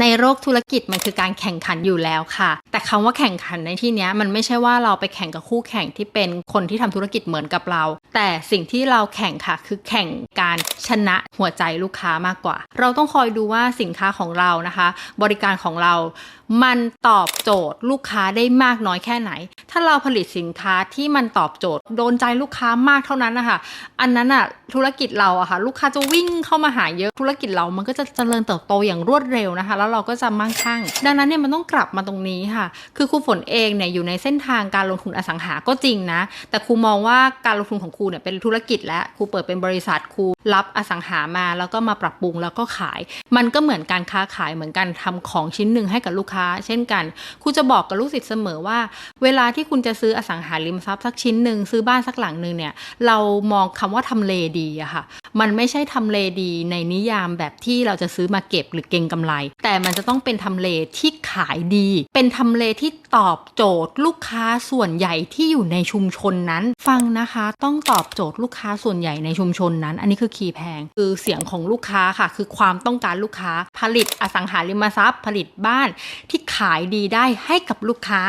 ในโลกธุรกิจมันคือการแข่งขันอยู่แล้วค่ะ แต่คำว่าแข่งขันในที่นี้มันไม่ใช่ว่าเราไปแข่งกับคู่แข่งที่เป็นคนที่ทำธุรกิจเหมือนกับเรา แต่สิ่งที่เราแข่งค่ะ คือแข่งการชนะหัวใจลูกค้ามากกว่า เราต้องคอยดูว่าสินค้าของเรานะคะ บริการของเรามันตอบโจทย์ลูกค้าได้มากน้อยแค่ไหน ถ้าเราผลิตสินค้าที่มันตอบโจทย์ โดนใจลูกค้ามากเท่านั้นนะคะอันนั้นอะธุรกิจเราอะค่ะลูกค้าจะวิ่งเข้ามาหาเยอะธุรกิจเรามันก็จะเจริญเติบโตอย่างรวดเร็วนะคะแล้วเราก็จะมั่งคั่ง ดังนั้นเนี่ยมันต้องกลับมาตรงนี้ค่ะ คือครูฝนเองเนี่ยอยู่ในเส้นทางการลงทุนอสังหาก็จริงนะ แต่ครูมองว่าการลงทุนของครูเนี่ยเป็นธุรกิจและครูเปิดเป็นบริษัทครูรับอสังหามาแล้วก็มาปรับปรุงแล้วก็ขาย มันก็เหมือนการค้าขายเหมือนกันทำของชิ้นหนึ่งให้กับลูกค้า เช่นกันครูจะบอกกับลูกศิษย์เสมอว่า เวลาที่คุณจะซื้ออสังหาริมทรัพย์สักชิ้นหนึ่งซื้อบ้านสักหลังหนึ่งเนี่ยเรามองคำว่าทำเลดีอะค่ะ มันไม่ใช่ทำเลดีในนิยามแบบที่เราจะซื้อมาเก็บหรือเก็งกำไร แต่มันจะต้องเป็นทำเลที่ขายดี เป็นทำเลที่ตอบโจทย์ลูกค้าส่วนใหญ่ที่อยู่ในชุมชนนั้น ฟังนะคะ ต้องตอบโจทย์ลูกค้าส่วนใหญ่ในชุมชนนั้น อันนี้คือคีย์แพง คือเสียงของลูกค้าค่ะ คือความต้องการลูกค้าผลิตอสังหาริมทรัพย์ ผลิตบ้านที่ขายดีได้ให้กับลูกค้า